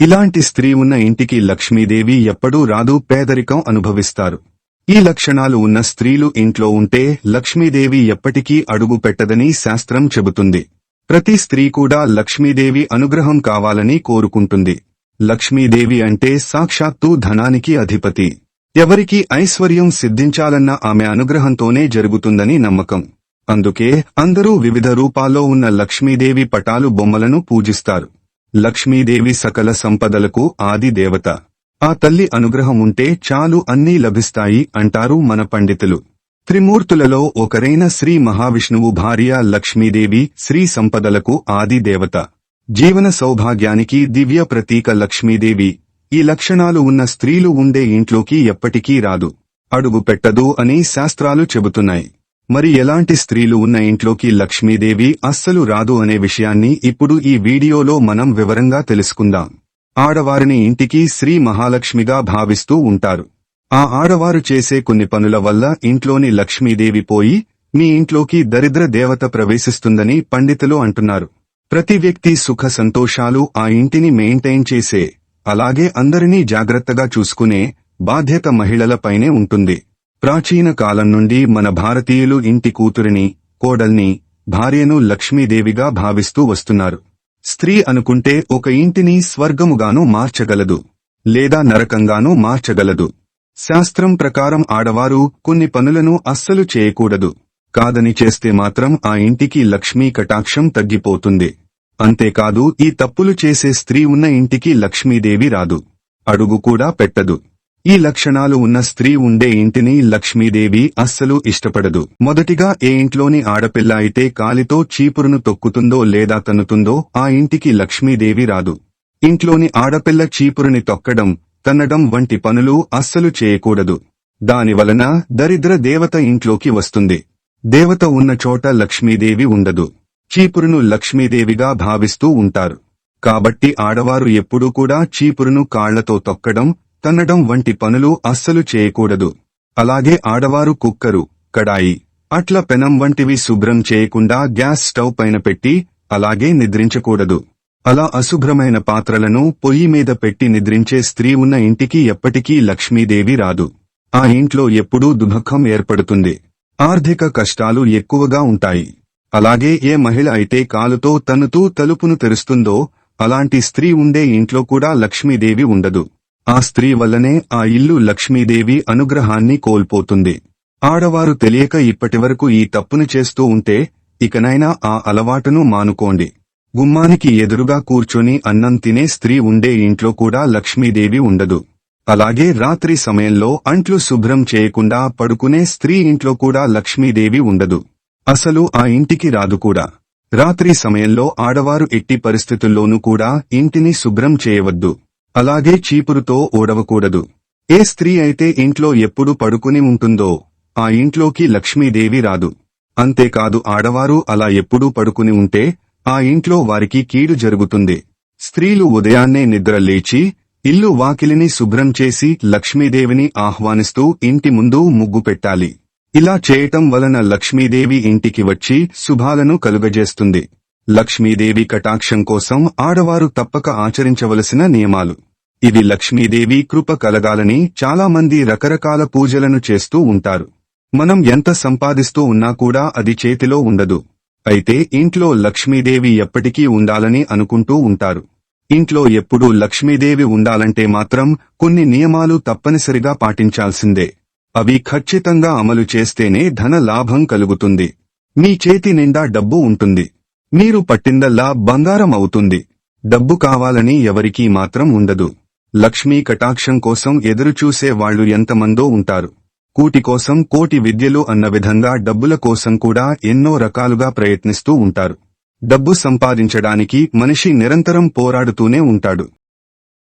ఇలాంటి స్త్రీ ఉన్న ఇంటికి లక్ష్మీదేవి ఎప్పుడూ రాదు పేదరికం అనుభవిస్తారు. ఈ లక్షణాలు ఉన్న స్త్రీలు ఇంట్లో ఉంటే లక్ష్మీదేవి ఎప్పటికీ అడుగు పెట్టదని శాస్త్రం చెబుతుంది. ప్రతి స్త్రీ కూడా లక్ష్మీదేవి అనుగ్రహం కావాలని కోరుకుంటుంది. లక్ష్మీదేవి అంటే సాక్షాత్తు ధనానికి అధిపతి. ఎవరికి ఐశ్వర్యం సిద్ధించాలన్న ఆమె అనుగ్రహంతోనే జరుగుతుందని నమ్మకం. అందుకే అందరూ వివిధ రూపాల్లో ఉన్న లక్ష్మీదేవి పటాలు బొమ్మలను పూజిస్తారు. లక్ష్మీదేవి సకల సంపదలకు ఆది దేవత. ఆ తల్లి అనుగ్రహం ఉంటే చాలు అన్నీ లభిస్తాయి అంటారు మన పండితులు. త్రిమూర్తులలో ఒకరైన శ్రీ మహావిష్ణువు భార్య లక్ష్మీదేవి శ్రీ సంపదలకు ఆది దేవత. జీవన సౌభాగ్యానికి దివ్య ప్రతీక లక్ష్మీదేవి. ఈ లక్షణాలు ఉన్న స్త్రీలు ఉండే ఇంట్లోకి ఎప్పటికీ రాదు. అడుగు పెట్టదు అని శాస్త్రాలు చెబుతున్నాయి. మరి ఎలాంటి స్త్రీలు ఉన్న ఇంట్లోకి లక్ష్మీదేవి అస్సలు రాదు అనే విషయాన్ని ఇప్పుడు ఈ వీడియోలో మనం వివరంగా తెలుసుకుందాం. ఆడవారిని ఇంటికి శ్రీ మహాలక్ష్మిగా భావిస్తూ ఉంటారు. ఆ ఆడవారు చేసే కొన్ని పనుల వల్ల ఇంట్లోని లక్ష్మీదేవి పోయి మీ ఇంట్లోకి దరిద్ర దేవత ప్రవేశిస్తుందని పండితులు అంటున్నారు. ప్రతి వ్యక్తి సుఖ సంతోషాలు ఆ ఇంటిని మెయింటైన్ చేసే అలాగే అందరినీ జాగ్రత్తగా చూసుకునే బాధ్యత మహిళలపైనే ఉంటుంది. ప్రాచీన కాలం నుండి మన భారతీయులు ఇంటి కూతురిని కోడల్ని భార్యను లక్ష్మీదేవిగా భావిస్తూ వస్తున్నారు. స్త్రీ అనుకుంటే ఒక ఇంటిని స్వర్గముగాను మార్చగలదు లేదా నరకంగానూ మార్చగలదు. శాస్త్రం ప్రకారం ఆడవారు కొన్ని పనులను అస్సలు చేయకూడదు. కాదని చేస్తే మాత్రం ఆ ఇంటికి లక్ష్మీ కటాక్షం తగ్గిపోతుంది. అంతేకాదు ఈ తప్పులు చేసే స్త్రీ ఉన్న ఇంటికి లక్ష్మీదేవి రాదు. అడుగు కూడా పెట్టదు. ఈ లక్షణాలు ఉన్న స్త్రీ ఉండే ఇంటిని లక్ష్మీదేవి అస్సలు ఇష్టపడదు. మొదటిగా ఏ ఇంట్లోని ఆడపిల్ల అయితే కాలితో చీపురును తొక్కుతుందో లేదా తన్నుతుందో ఆ ఇంటికి లక్ష్మీదేవి రాదు. ఇంట్లోని ఆడపిల్ల చీపురుని తొక్కడం తన్నడం వంటి పనులు అస్సలు చేయకూడదు. దానివలన దరిద్ర దేవత ఇంట్లోకి వస్తుంది. దేవత ఉన్న చోట లక్ష్మీదేవి ఉండదు. చీపురును లక్ష్మీదేవిగా భావిస్తూ ఉంటారు. కాబట్టి ఆడవారు ఎప్పుడూ కూడా చీపురును కాళ్ళతో తొక్కడం తన్నడం వంటి పనులు అస్సలు చేయకూడదు. అలాగే ఆడవారు కుక్కరు కడాయి అట్ల పెనం వంటివి శుభ్రం చేయకుండా గ్యాస్ స్టవ్ పైన పెట్టి అలాగే నిద్రించకూడదు. అలా అశుభ్రమైన పాత్రలను పొయ్యి మీద పెట్టి నిద్రించే స్త్రీ ఉన్న ఇంటికి ఎప్పటికీ లక్ష్మీదేవి రాదు. ఆ ఇంట్లో ఎప్పుడూ దుఃఖం ఏర్పడుతుంది. ఆర్థిక కష్టాలు ఎక్కువగా ఉంటాయి. అలాగే ఏ మహిళ అయితే కాలుతో తనుతూ తలుపును తెరుస్తుందో అలాంటి స్త్రీ ఉండే ఇంట్లో కూడా లక్ష్మీదేవి ఉండదు. ఆ స్త్రీ వల్లనే ఆ ఇల్లు లక్ష్మీదేవి అనుగ్రహాన్ని కోల్పోతుంది. ఆడవారు తెలియక ఇప్పటివరకు ఈ తప్పును చేస్తూ ఉంటే ఇకనైనా ఆ అలవాటును మానుకోండి. గుమ్మానికి ఎదురుగా కూర్చొని అన్నం తినే స్త్రీ ఉండే ఇంట్లో కూడా లక్ష్మీదేవి ఉండదు. అలాగే రాత్రి సమయంలో అంట్లు శుభ్రం చేయకుండా పడుకునే స్త్రీ ఇంట్లో కూడా లక్ష్మీదేవి ఉండదు. అసలు ఆ ఇంటికి రాదు కూడా. రాత్రి సమయంలో ఆడవారు ఎట్టి పరిస్థితుల్లోనూ కూడా ఇంటిని శుభ్రం చేయవద్దు. అలాగే చీపురుతో ఓడవకూడదు. ఏ స్త్రీ అయితే ఇంట్లో ఎప్పుడు పడుకుని ఉంటుందో ఆ ఇంట్లోకి లక్ష్మీదేవి రాదు. అంతేకాదు ఆడవారు అలా ఎప్పుడూ పడుకుని ఉంటే ఆ ఇంట్లో వారికి కీడు జరుగుతుంది. స్త్రీలు ఉదయాన్నే నిద్ర లేచి ఇల్లు వాకిలిని శుభ్రం చేసి లక్ష్మీదేవిని ఆహ్వానిస్తూ ఇంటి ముందు ముగ్గు పెట్టాలి. ఇలా చేయటం వలన లక్ష్మీదేవి ఇంటికి వచ్చి శుభాలను కలుగజేస్తుంది. లక్ష్మీదేవి కటాక్షం కోసం ఆడవారు తప్పక ఆచరించవలసిన నియమాలు. ఇది లక్ష్మీదేవి కృప కలగాలని చాలా మంది రకరకాల పూజలను చేస్తూ ఉంటారు. మనం ఎంత సంపాదిస్తూ ఉన్నా కూడా అది చేతిలో ఉండదు. అయితే ఇంట్లో లక్ష్మీదేవి ఎప్పటికీ ఉండాలని అనుకుంటూ ఉంటారు. ఇంట్లో ఎప్పుడూ లక్ష్మీదేవి ఉండాలంటే మాత్రం కొన్ని నియమాలు తప్పనిసరిగా పాటించాల్సిందే. అవి ఖచ్చితంగా అమలు చేస్తేనే ధన లాభం కలుగుతుంది. మీ చేతి నిండా డబ్బు ఉంటుంది. మీరు పట్టిందల్లా బంగారం అవుతుంది. డబ్బు కావాలని ఎవరికీ మాత్రం ఉండదు. లక్ష్మీ కటాక్షం కోసం ఎదురుచూసే వాళ్ళు ఎంతమందో ఉంటారు. కూటి కోసం కోటి విద్యలు అన్న విధంగా డబ్బుల కోసం కూడా ఎన్నో రకాలుగా ప్రయత్నిస్తూ ఉంటారు. డబ్బు సంపాదించడానికి మనిషి నిరంతరం పోరాడుతూనే ఉంటాడు.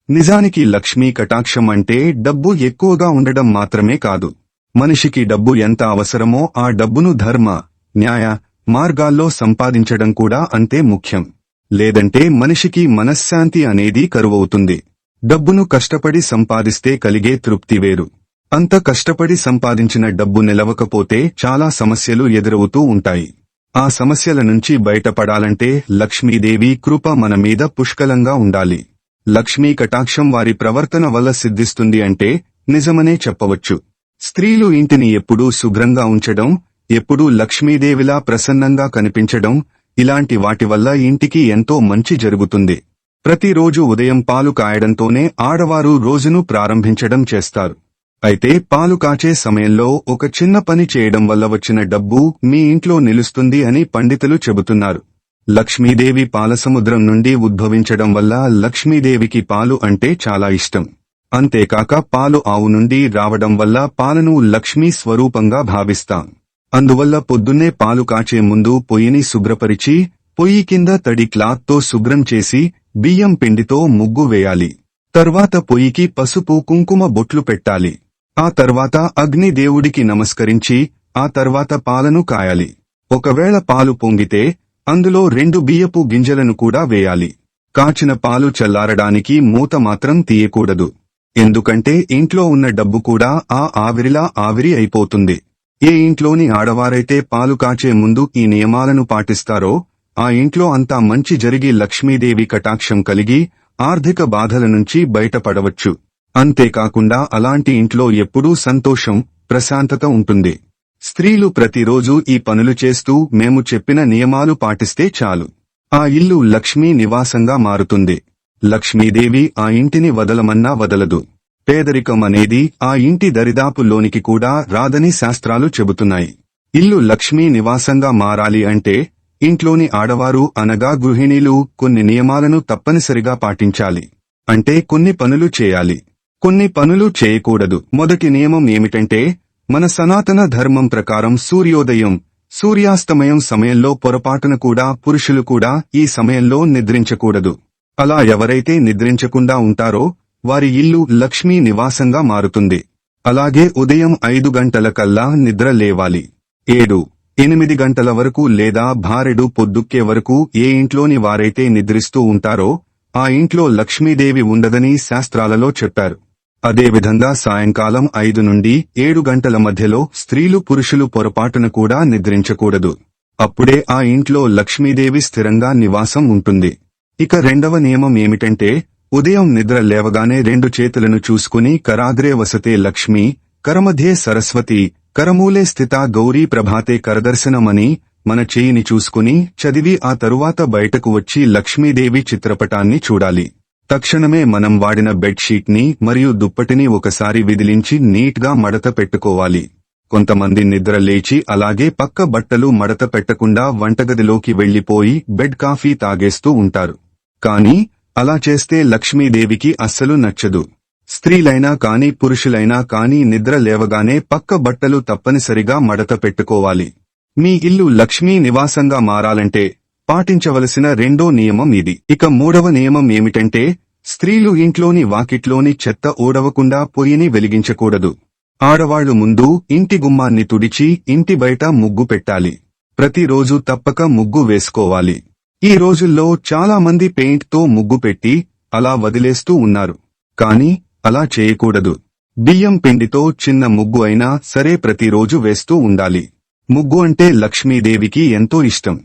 నిజానికి లక్ష్మీ కటాక్షం అంటే డబ్బు ఎక్కువగా ఉండడం మాత్రమే కాదు. మనిషికి డబ్బు ఎంత అవసరమో ఆ డబ్బును ధర్మ న్యాయ మార్గాల్లో సంపాదించడం కూడా అంతే ముఖ్యం. లేదంటే మనిషికి మనశ్శాంతి అనేది కరువవుతుంది. డబ్బును కష్టపడి సంపాదిస్తే కలిగే తృప్తి వేరు. అంత కష్టపడి సంపాదించిన డబ్బు నిలవకపోతే చాలా సమస్యలు ఎదురవుతూ ఉంటాయి. ఆ సమస్యల నుంచి బయటపడాలంటే లక్ష్మీదేవి కృప మన మీద పుష్కలంగా ఉండాలి. లక్ష్మీ కటాక్షం వారి ప్రవర్తన వల్ల సిద్ధిస్తుంది అంటే నిజమనే చెప్పవచ్చు. స్త్రీలు ఇంటిని ఎప్పుడూ శుభ్రంగా ఉంచడం ఎప్పుడూ లక్ష్మీదేవిలా ప్రసన్నంగా కనిపించడం ఇలాంటి వాటి వల్ల ఇంటికి ఎంతో మంచి జరుగుతుంది. ప్రతిరోజు ఉదయం పాలు కాయడంతోనే ఆడవారు రోజును ప్రారంభించడం చేస్తారు. అయితే పాలు కాచే సమయంలో ఒక చిన్న పని చేయడం వల్ల వచ్చిన డబ్బు మీ ఇంట్లో నిలుస్తుంది అని పండితులు చెబుతున్నారు. లక్ష్మీదేవి పాలసముద్రం నుండి ఉద్భవించడం వల్ల లక్ష్మీదేవికి పాలు అంటే చాలా ఇష్టం. అంతేకాక పాలు ఆవు నుండి రావడం వల్ల పాలను లక్ష్మీ స్వరూపంగా భావిస్తాం. అందువల్ల పొద్దున్నే పాలు కాచే ముందు పొయ్యిని శుభ్రపరిచి పొయ్యి కింద తడి క్లాత్తో శుభ్రం చేసి బియ్యం పిండితో ముగ్గు వేయాలి. తర్వాత పొయ్యికి పసుపు కుంకుమ బొట్లు పెట్టాలి. ఆ తర్వాత అగ్ని దేవుడికి నమస్కరించి ఆ తర్వాత పాలను కాయాలి. ఒకవేళ పాలు పొంగితే అందులో రెండు బియ్యపు గింజలను కూడా వేయాలి. కాచిన పాలు చల్లారడానికి మూత మాత్రం తీయకూడదు. ఎందుకంటే ఇంట్లో ఉన్న డబ్బు కూడా ఆ ఆవిరిలా ఆవిరి అయిపోతుంది. ఏ ఇంట్లోని ఆడవారైతే పాలు కాచే ముందు ఈ నియమాలను పాటిస్తారో ఆ ఇంట్లో అంతా మంచి జరిగి లక్ష్మీదేవి కటాక్షం కలిగి ఆర్థిక బాధల నుంచి బయటపడవచ్చు. అంతేకాకుండా అలాంటి ఇంట్లో ఎప్పుడూ సంతోషం ప్రశాంతత ఉంటుంది. స్త్రీలు ప్రతిరోజు ఈ పనులు చేస్తూ మేము చెప్పిన నియమాలు పాటిస్తే చాలు. ఆ ఇల్లు లక్ష్మీ నివాసంగా మారుతుంది. లక్ష్మీదేవి ఆ ఇంటిని వదలమన్నా వదలదు. పేదరికం అనేది ఆ ఇంటి దరిదాపుల్లోనికి కూడా రాదని శాస్త్రాలు చెబుతున్నాయి. ఇల్లు లక్ష్మీ నివాసంగా మారాలి అంటే ఇంట్లోని ఆడవారు అనగా గృహిణీలు కొన్ని నియమాలను తప్పనిసరిగా పాటించాలి. అంటే కొన్ని పనులు చేయాలి. కొన్ని పనులు చేయకూడదు. మొదటి నియమం ఏమిటంటే మన సనాతన ధర్మం ప్రకారం సూర్యోదయం సూర్యాస్తమయం సమయంలో పొరపాటున కూడా పురుషులు కూడా ఈ సమయంలో నిద్రించకూడదు. అలా ఎవరైతే నిద్రించకుండా ఉంటారో వారి ఇల్లు లక్ష్మీ నివాసంగా మారుతుంది. అలాగే ఉదయం ఐదు గంటల కల్లా నిద్ర లేవాలి. ఏడు. ఎనిమిది గంటల వరకు లేదా భారెడు పొద్దుక్కే వరకు ఏ ఇంట్లోని వారైతే నిద్రిస్తూ ఉంటారో ఆ ఇంట్లో లక్ష్మీదేవి ఉండదని శాస్త్రాలలో చెప్పారు. అదేవిధంగా సాయంకాలం ఐదు నుండి ఏడు గంటల మధ్యలో స్త్రీలు పురుషులు పొరపాటున కూడా నిద్రించకూడదు. అప్పుడే ఆ ఇంట్లో లక్ష్మీదేవి స్థిరంగా నివాసం ఉంటుంది. ఇక రెండవ నియమం ఏమిటంటే ఉదయం నిద్ర లేవగానే రెండు చేతులను చూసుకుని కరాగ్రే వసతే లక్ష్మి కరమధ్యే సరస్వతి కరమూలే స్థిత గౌరీ ప్రభాతే కరదర్శనమని మన చేయిని చూసుకుని చదివి ఆ తరువాత బయటకు వచ్చి లక్ష్మీదేవి చిత్రపటాన్ని చూడాలి. తక్షణమే మనం వాడిన బెడ్షీట్ని మరియు దుప్పటిని ఒకసారి విదిలించి నీట్గా మడత పెట్టుకోవాలి. కొంతమంది నిద్ర లేచి అలాగే పక్క బట్టలు మడత పెట్టకుండా వంటగదిలోకి వెళ్ళిపోయి బెడ్ కాఫీ తాగేస్తూ ఉంటారు. కాని అలా చేస్తే లక్ష్మీదేవికి అస్సలు నచ్చదు. స్త్రీలైనా కాని పురుషులైనా కాని నిద్ర లేవగానే పక్క బట్టలు తప్పనిసరిగా మడత పెట్టుకోవాలి. మీ ఇల్లు లక్ష్మీ నివాసంగా మారాలంటే పాటించవలసిన రెండో నియమం ఇది. ఇక మూడవ నియమం ఏమిటంటే స్త్రీలు ఇంట్లోని వాకిట్లోని చెత్త ఊడవకుండా పొయ్యిని వెలిగించకూడదు. ఆడవాళ్ళు ముందు ఇంటి గుమ్మాన్ని తుడిచి ఇంటి బయట ముగ్గు పెట్టాలి. ప్రతిరోజు తప్పక ముగ్గు వేసుకోవాలి. ఈ రోజుల్లో చాలా మంది పెయింట్తో ముగ్గు పెట్టి అలా వదిలేస్తూ ఉన్నారు. కానీ అలా చేయకూడదు. బియ్యం పిండితో చిన్న ముగ్గు అయినా సరే ప్రతిరోజు వేస్తూ ఉండాలి. ముగ్గు అంటే లక్ష్మీదేవికి ఎంతో ఇష్టం.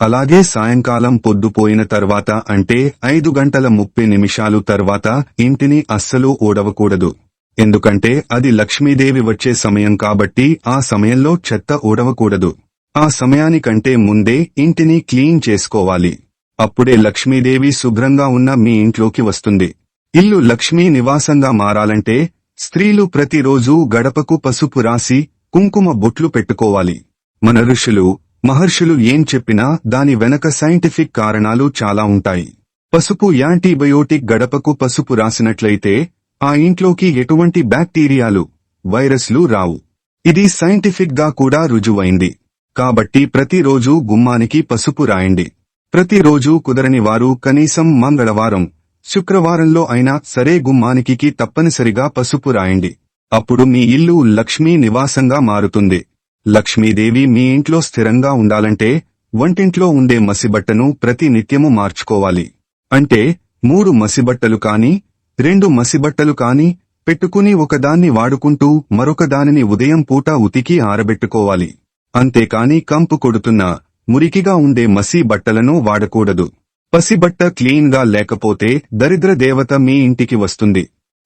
అలాగే సాయంకాలం పొద్దుపోయిన తర్వాత అంటే ఐదు గంటల ముప్పై నిమిషాలు తర్వాత ఇంటిని అస్సలు ఓడవకూడదు ఎందుకంటే అది లక్ష్మీదేవి వచ్చే సమయం కాబట్టి ఆ సమయంలో చెత్త ఓడవకూడదు ఆ సమయానికంటే ముందే ఇంటిని క్లీన్ చేసుకోవాలి. అప్పుడే లక్ష్మీదేవి శుభ్రంగా ఉన్న మీ ఇంట్లోకి వస్తుంది. ఇల్లు లక్ష్మీ నివాసంగా మారాలంటే స్త్రీలు ప్రతిరోజూ గడపకు పసుపు రాసి కుంకుమ బొట్లు పెట్టుకోవాలి. మన ఋషులు మహర్షులు ఏం చెప్పినా దాని వెనక సైంటిఫిక్ కారణాలు చాలా ఉంటాయి. పసుపు యాంటీబయోటిక్ గడపకు పసుపు రాసినట్లయితే ఆ ఇంట్లోకి ఎటువంటి బ్యాక్టీరియాలు వైరస్లు రావు. ఇది సైంటిఫిక్గా కూడా రుజువైంది. కాబట్టి ప్రతిరోజు గుమ్మానికి పసుపు రాయండి. ప్రతిరోజు కుదరని వారు కనీసం మంగళవారం శుక్రవారంలో అయినా సరే గుమ్మానికి తప్పనిసరిగా పసుపు రాయండి. అప్పుడు మీ ఇల్లు లక్ష్మీ నివాసంగా మారుతుంది. లక్ష్మీదేవి మీ ఇంట్లో స్థిరంగా ఉండాలంటే వంటింట్లో ఉండే మసిబట్టను ప్రతి నిత్యము మార్చుకోవాలి. అంటే మూడు మసిబట్టలు కాని రెండు మసిబట్టలు కాని పెట్టుకుని ఒకదాన్ని వాడుకుంటూ మరొక దానిని ఉదయం పూట ఉతికి ఆరబెట్టుకోవాలి. అంతేకాని కంపు కొడుతున్న మురికిగా ఉండే మసి బట్టలను వాడకూడదు. పసిబట్ట క్లీన్గా లేకపోతే దరిద్ర దేవత మీ ఇంటికి వస్తుంది.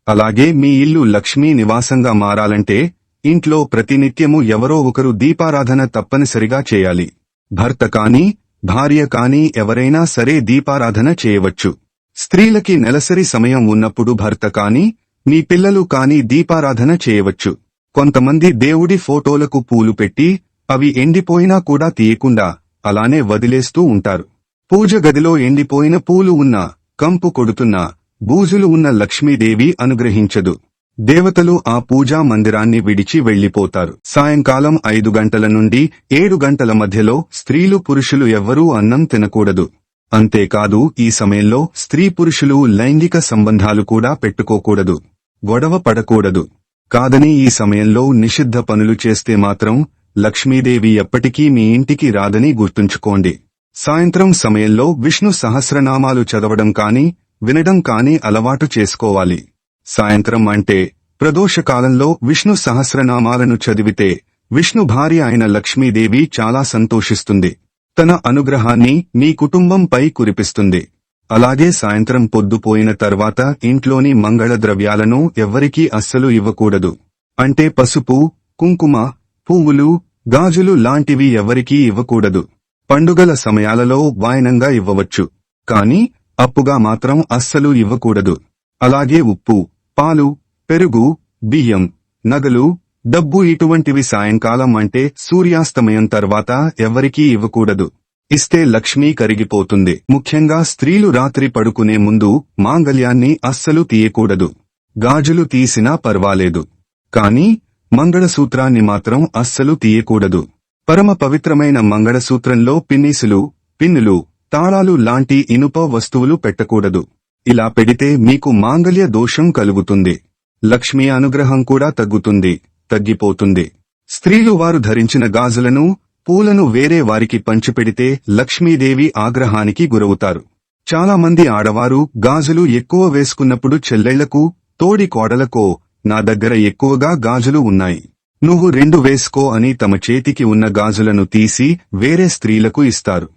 అలాగే మీ ఇల్లు లక్ష్మీ నివాసంగా మారాలంటే ఇంట్లో ప్రతినిత్యము ఎవరో ఒకరు దీపారాధన తప్పనిసరిగా చేయాలి. భర్త కాని భార్య కాని ఎవరైనా సరే దీపారాధన చేయవచ్చు. స్త్రీలకి నెలసరి సమయం ఉన్నప్పుడు భర్త కాని మీ పిల్లలు కాని దీపారాధన చేయవచ్చు. కొంతమంది దేవుడి ఫోటోలకు పూలు పెట్టి అవి ఎండిపోయినా కూడా తీయకుండా అలానే వదిలేస్తూ ఉంటారు. పూజ గదిలో ఎండిపోయిన పూలు ఉన్న కంపు కొడుతున్న బూజులు ఉన్న లక్ష్మీదేవి అనుగ్రహించదు. దేవతలు ఆ పూజా మందిరాన్ని విడిచి వెళ్ళిపోతారు సాయంకాలం ఐదు గంటల నుండి ఏడు గంటల మధ్యలో స్త్రీలు పురుషులు ఎవ్వరూ అన్నం తినకూడదు. అంతేకాదు ఈ సమయంలో స్త్రీ పురుషులు లైంగిక సంబంధాలు కూడా పెట్టుకోకూడదు. గొడవ పడకూడదు. కాదని ఈ సమయంలో నిషిద్ధ పనులు చేస్తే మాత్రం లక్ష్మీదేవి ఎప్పటికీ మీ ఇంటికి రాదని గుర్తుంచుకోండి. సాయంత్రం సమయంలో విష్ణు సహస్రనామాలు చదవడం కాని వినడం కాని అలవాటు చేసుకోవాలి. సాయంత్రం అంటే ప్రదోషకాలంలో విష్ణు సహస్రనామాలను చదివితే విష్ణు భార్య అయిన లక్ష్మీదేవి చాలా సంతోషిస్తుంది. తన అనుగ్రహాన్ని నీ కుటుంబంపై కురిపిస్తుంది. అలాగే సాయంత్రం పొద్దుపోయిన తర్వాత ఇంట్లోని మంగళ ద్రవ్యాలను ఎవ్వరికీ అస్సలు ఇవ్వకూడదు. అంటే పసుపు కుంకుమ పువ్వులు గాజులు లాంటివి ఎవరికీ ఇవ్వకూడదు. పండుగల సమయాలలో వాయనంగా ఇవ్వవచ్చు. కాని అప్పుగా మాత్రం అస్సలు ఇవ్వకూడదు. అలాగే ఉప్పు పాలు పెరుగు బియ్యం నగలు డబ్బు ఇటువంటివి సాయంకాలం అంటే సూర్యాస్తమయం తర్వాత ఎవ్వరికీ ఇవ్వకూడదు. ఇస్తే లక్ష్మీ కరిగిపోతుంది. ముఖ్యంగా స్త్రీలు రాత్రి పడుకునే ముందు మాంగల్యాన్ని అస్సలు తీయకూడదు. గాజులు తీసినా పర్వాలేదు. కాని మంగళసూత్రాన్ని మాత్రం అస్సలు తీయకూడదు. పరమ పవిత్రమైన మంగళసూత్రంలో పిన్నీసులు పిన్నులు తాళాలు లాంటి ఇనుప వస్తువులు పెట్టకూడదు. ఇలా పెడితే మీకు మాంగళ్య దోషం కలుగుతుంది. లక్ష్మీ అనుగ్రహం కూడా తగ్గుతుంది తగ్గిపోతుంది. స్త్రీలు వారు ధరించిన గాజులను పూలను వేరే వారికి పంచిపెడితే లక్ష్మీదేవి ఆగ్రహానికి గురవుతారు. చాలా మంది ఆడవారు గాజులు ఎక్కువ వేసుకున్నప్పుడు చెల్లెళ్ళకు తోడి కోడలకో నా దగ్గర ఎక్కువగా గాజులు ఉన్నాయి. నువ్వు రెండు వేసుకో అని తమ చేతికి ఉన్న గాజులను తీసి వేరే స్త్రీలకు ఇస్తారు.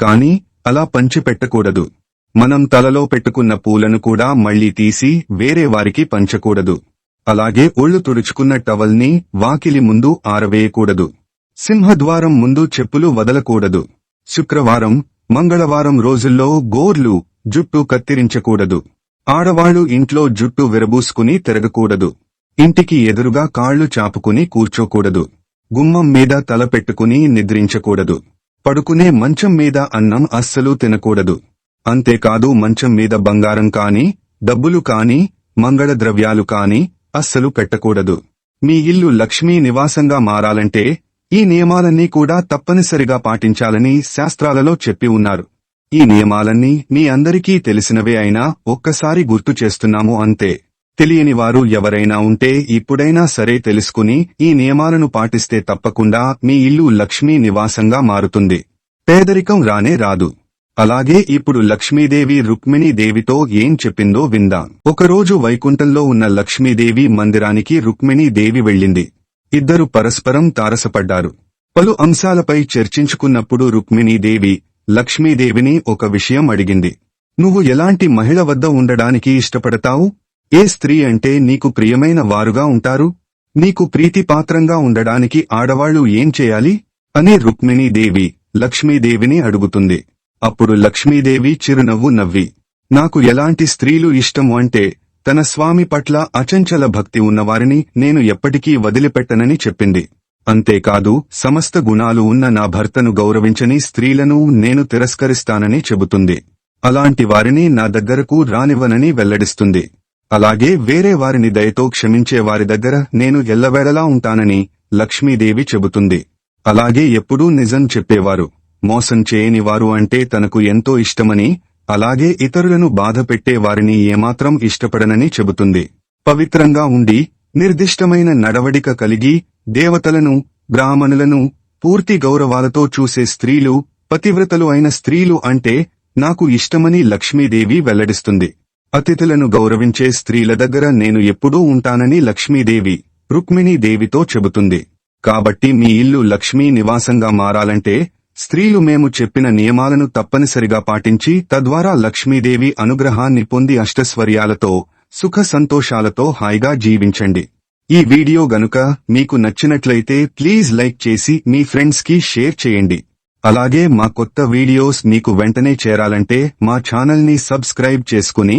కాని అలా పంచిపెట్టకూడదు. మనం తలలో పెట్టుకున్న పూలను కూడా మళ్ళీ తీసి వేరే వారికి పంచకూడదు. అలాగే ఒళ్ళు తుడుచుకున్న టవల్ని వాకిలి ముందు ఆరవేయకూడదు. సింహద్వారం ముందు చెప్పులు వదలకూడదు. శుక్రవారం మంగళవారం రోజుల్లో గోర్లు జుట్టు కత్తిరించకూడదు. ఆడవాళ్ళు ఇంట్లో జుట్టు విరబూసుకుని తిరగకూడదు. ఇంటికి ఎదురుగా కాళ్ళు చాపుకుని కూర్చోకూడదు. గుమ్మం మీద తల పెట్టుకుని నిద్రించకూడదు. పడుకునే మంచం మీద అన్నం అస్సలు తినకూడదు. అంతేకాదు మంచం మీద బంగారం కాని డబ్బులు కాని మంగళ ద్రవ్యాలు కాని అస్సలు పెట్టకూడదు. మీ ఇల్లు లక్ష్మీ నివాసంగా మారాలంటే ఈ నియమాలన్నీ కూడా తప్పనిసరిగా పాటించాలని శాస్త్రాలలో చెప్పి ఉన్నారు. ఈ నియమాలన్నీ మీ అందరికీ తెలిసినవే అయినా ఒక్కసారి గుర్తు చేస్తున్నాము అంతే. తెలియని వారు ఎవరైనా ఉంటే ఇప్పుడైనా సరే తెలుసుకుని ఈ నియమాలను పాటిస్తే తప్పకుండా మీ ఇల్లు లక్ష్మీ నివాసంగా మారుతుంది. పేదరికం రానే రాదు. అలాగే ఇప్పుడు లక్ష్మీదేవి రుక్మిణీదేవితో ఏం చెప్పిందో విందాం. ఒకరోజు వైకుంఠంలో ఉన్న లక్ష్మీదేవి మందిరానికి రుక్మిణీదేవి వెళ్ళింది. ఇద్దరు పరస్పరం తారసపడ్డారు. పలు అంశాలపై చర్చించుకున్నప్పుడు రుక్మిణీదేవి లక్ష్మీదేవిని ఒక విషయం అడిగింది. నువ్వు ఎలాంటి మహిళ వద్ద ఉండడానికి ఇష్టపడతావు? ఏ స్త్రీ అంటే నీకు ప్రియమైన వారుగా ఉంటారు? నీకు ప్రీతిపాత్రంగా ఉండడానికి ఆడవాళ్ళు ఏం చేయాలి? అని రుక్మిణీదేవి లక్ష్మీదేవిని అడుగుతుంది. అప్పుడు లక్ష్మీదేవి చిరునవ్వు నవ్వి నాకు ఎలాంటి స్త్రీలు ఇష్టము అంటే తన స్వామి పట్ల అచంచల భక్తి ఉన్నవారిని నేను ఎప్పటికీ వదిలిపెట్టనని చెప్పింది. అంతేకాదు సమస్త గుణాలు ఉన్న నా భర్తను గౌరవించని స్త్రీలను నేను తిరస్కరిస్తానని చెబుతుంది. అలాంటి వారిని నా దగ్గరకు రానివ్వనని వెల్లడిస్తుంది. అలాగే వేరే వారిని దయతో క్షమించే వారి దగ్గర నేను ఎల్లవేళలా ఉంటానని లక్ష్మీదేవి చెబుతుంది. అలాగే ఎప్పుడూ నిజం చెప్పేవారు. మోసం చేయని వారు అంటే తనకు ఎంతో ఇష్టమని అలాగే ఇతరులను బాధ పెట్టే వారిని ఏమాత్రం ఇష్టపడనని చెబుతుంది. పవిత్రంగా ఉండి నిర్దిష్టమైన నడవడిక కలిగి దేవతలను బ్రాహ్మణులను పూర్తి గౌరవాలతో చూసే స్త్రీలు పతివ్రతలు అయిన స్త్రీలు అంటే నాకు ఇష్టమని లక్ష్మీదేవి వెల్లడిస్తుంది. అతిథులను గౌరవించే స్త్రీల దగ్గర నేను ఎప్పుడూ ఉంటానని లక్ష్మీదేవి రుక్మిణీదేవితో చెబుతుంది. కాబట్టి మీ ఇల్లు లక్ష్మీ నివాసంగా మారాలంటే స్త్రీలు మేము చెప్పిన నియమాలను తప్పనిసరిగా పాటించి తద్వారా లక్ష్మీదేవి అనుగ్రహాన్ని పొంది అష్టస్వర్యాలతో సుఖ సంతోషాలతో హాయిగా జీవించండి. ఈ వీడియో గనుక మీకు నచ్చినట్లయితే ప్లీజ్ లైక్ చేసి మీ ఫ్రెండ్స్కి షేర్ చేయండి. అలాగే మా కొత్త వీడియోస్ మీకు వెంటనే చేరాలంటే మా ఛానల్ని సబ్స్క్రైబ్ చేసుకుని